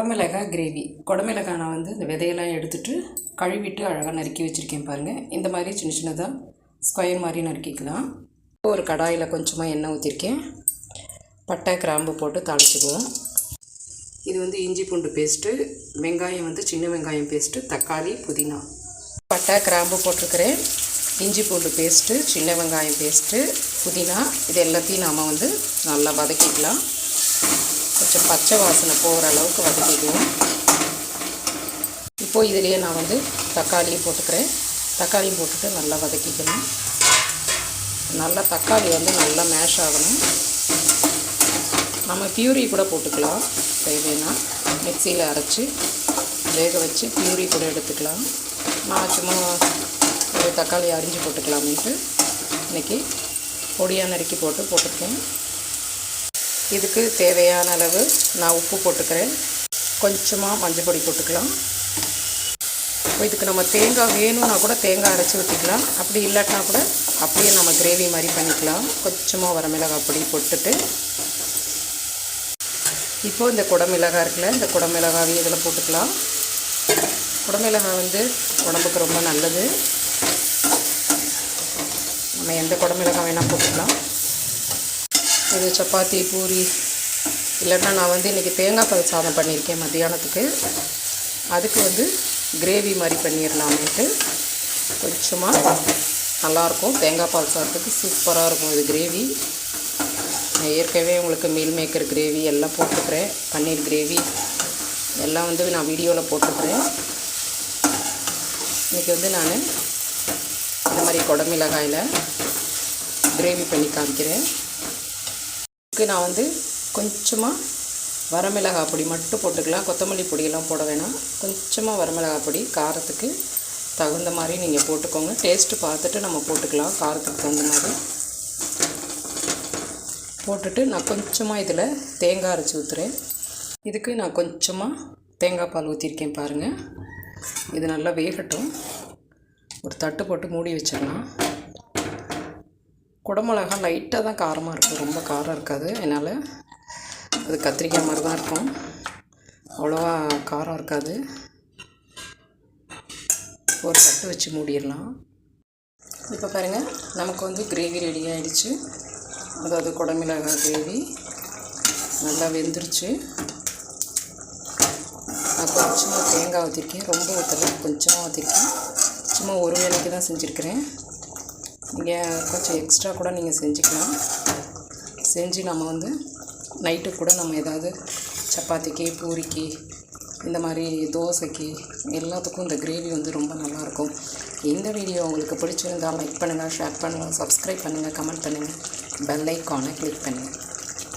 குடமிளகாய் gravy குடமிளகாய் நான் வந்து இந்த விதையெல்லாம் எடுத்துட்டு கழுவிட்டு அழகாக நறுக்கி வச்சுருக்கேன் பாருங்கள் இந்த மாதிரி சின்ன சின்னதாக ஸ்கொயர் மாதிரி நறுக்கிக்கலாம். ஒரு கடாயில் கொஞ்சமாக எண்ணெய் ஊற்றிருக்கேன் பட்டை கிராம்பு போட்டு தாளிச்சுக்குவோம். இது வந்து இஞ்சி பூண்டு பேஸ்ட்டு வெங்காயம் வந்து சின்ன வெங்காயம் பேஸ்ட்டு தக்காளி புதினா. பட்டை கிராம்பு போட்டிருக்கிறேன். இஞ்சி பூண்டு பேஸ்ட்டு சின்ன வெங்காயம் பேஸ்ட்டு புதினா. இது எல்லாத்தையும் நாம் வந்து நல்லா வதக்கிக்கலாம். கொஞ்சம் பச்சை வாசனை போகிற அளவுக்கு வதக்கிக்குவோம். இப்போது இதுலேயே நான் வந்து தக்காளியும் போட்டுக்கிறேன். தக்காளியும் போட்டுட்டு நல்லா வதக்கிக்கணும். நல்லா தக்காளி வந்து நல்லா மேஷ் ஆகணும். நம்ம பியூரி கூட போட்டுக்கலாம். தேவைன்னா மிக்சியில் அரைச்சி வேக வச்சு பியூரி கூட எடுத்துக்கலாம். நான் சும்மா ஒரு தக்காளி அரிஞ்சு போட்டுக்கலாமேன்ட்டு இன்றைக்கி பொடியாக நறுக்கி போட்டு போட்டுருக்கேன். இதுக்கு தேவையான அளவு நான் உப்பு போட்டுக்கிறேன். கொஞ்சமாக மஞ்சள் பொடி போட்டுக்கலாம். இப்போ இதுக்கு நம்ம தேங்காய் வேணும்னா கூட தேங்காய் அரைச்சி ஊற்றிக்கலாம் அப்படி இல்லாட்டினா கூட அப்படியே நம்ம கிரேவி மாதிரி பண்ணிக்கலாம். கொஞ்சமாக வரமிளகாய் பொடி போட்டுட்டு. இப்போது இந்த குடமிளகாய் இருக்குல்ல இந்த குடமிளகாவையும் இதில் போட்டுக்கலாம். குடமிளகாய் வந்து உடம்புக்கு ரொம்ப நல்லது. நம்ம எந்த குடமிளகாய் வேணால் போட்டுக்கலாம். இது சப்பாத்தி பூரி இல்லைன்னா நான் வந்து இன்றைக்கி தேங்காய் பால் சாதம் பண்ணியிருக்கேன் மத்தியானத்துக்கு. அதுக்கு வந்து கிரேவி மாதிரி பண்ணிடலாமேட்டு கொஞ்சமாக நல்லாயிருக்கும். தேங்காய் பால் சாதத்துக்கு சூப்பராக இருக்கும் இது கிரேவி. நான் ஏற்கனவே உங்களுக்கு மீல் மேக்கர் கிரேவி எல்லாம் போட்டுக்கிறேன் பன்னீர் கிரேவி எல்லாம் வந்து நான் வீடியோவில் போட்டுக்கிறேன் இன்றைக்கி வந்து நான் இந்த மாதிரி குடமிளகாயில் கிரேவி பண்ணி காமிக்கிறேன். இதுக்கு நான் வந்து கொஞ்சமாக வரமிளகாய் பொடி மட்டும் போட்டுக்கலாம். கொத்தமல்லி பொடியெல்லாம் போட வேணாம். கொஞ்சமாக வரமிளகாய் பொடி காரத்துக்கு தகுந்த மாதிரி நீங்கள் போட்டுக்கோங்க. டேஸ்ட்டு பார்த்துட்டு நம்ம போட்டுக்கலாம். காரத்துக்கு தகுந்த மாதிரி. போட்டுட்டு நான் கொஞ்சமாக இதில் தேங்காய் அரைச்சி ஊற்றுறேன் இதுக்கு நான் கொஞ்சமாக தேங்காய் பால் ஊற்றிருக்கேன் பாருங்கள் இது நல்லா வேகட்டும். ஒரு தட்டு போட்டு மூடி வச்சிடலாம். குடமிளகா லைட்டாக தான் காரமாக இருக்கும். ரொம்ப காரம் இருக்காது. அதனால் அது கத்திரிக்காய் மாதிரி தான் இருக்கும். அவ்வளோவா காரம் இருக்காது. ஒரு தட்டு வச்சு மூடிடலாம். இப்போ பாருங்கள் நமக்கு வந்து கிரேவி ரெடி ஆகிடுச்சு அதாவது குடமிளகாய் கிரேவி நல்லா வெந்துருச்சு. நான் கொஞ்சமாக தேங்காய் ஊற்றிருக்கேன் ரொம்ப ஊற்றல கொஞ்சமாக ஊற்றிருக்கேன் சும்மா ஒரு வேலைக்கு தான் செஞ்சுருக்கிறேன். இங்கே கொஞ்சம் எக்ஸ்ட்ரா கூட நீங்கள் செஞ்சுக்கலாம். செஞ்சு நம்ம வந்து நைட்டு கூட நம்ம ஏதாவது சப்பாத்திக்கு பூரிக்கு இந்த மாதிரி தோசைக்கு எல்லாத்துக்கும் இந்த கிரேவி வந்து ரொம்ப நல்லாயிருக்கும் இந்த வீடியோ உங்களுக்கு பிடிச்சிருந்தால் லைக் பண்ணுங்கள் ஷேர் பண்ணுங்கள் சப்ஸ்கிரைப் பண்ணுங்கள் கமெண்ட் பண்ணுங்கள் பெல் ஐக்கானை கிளிக் பண்ணுங்கள்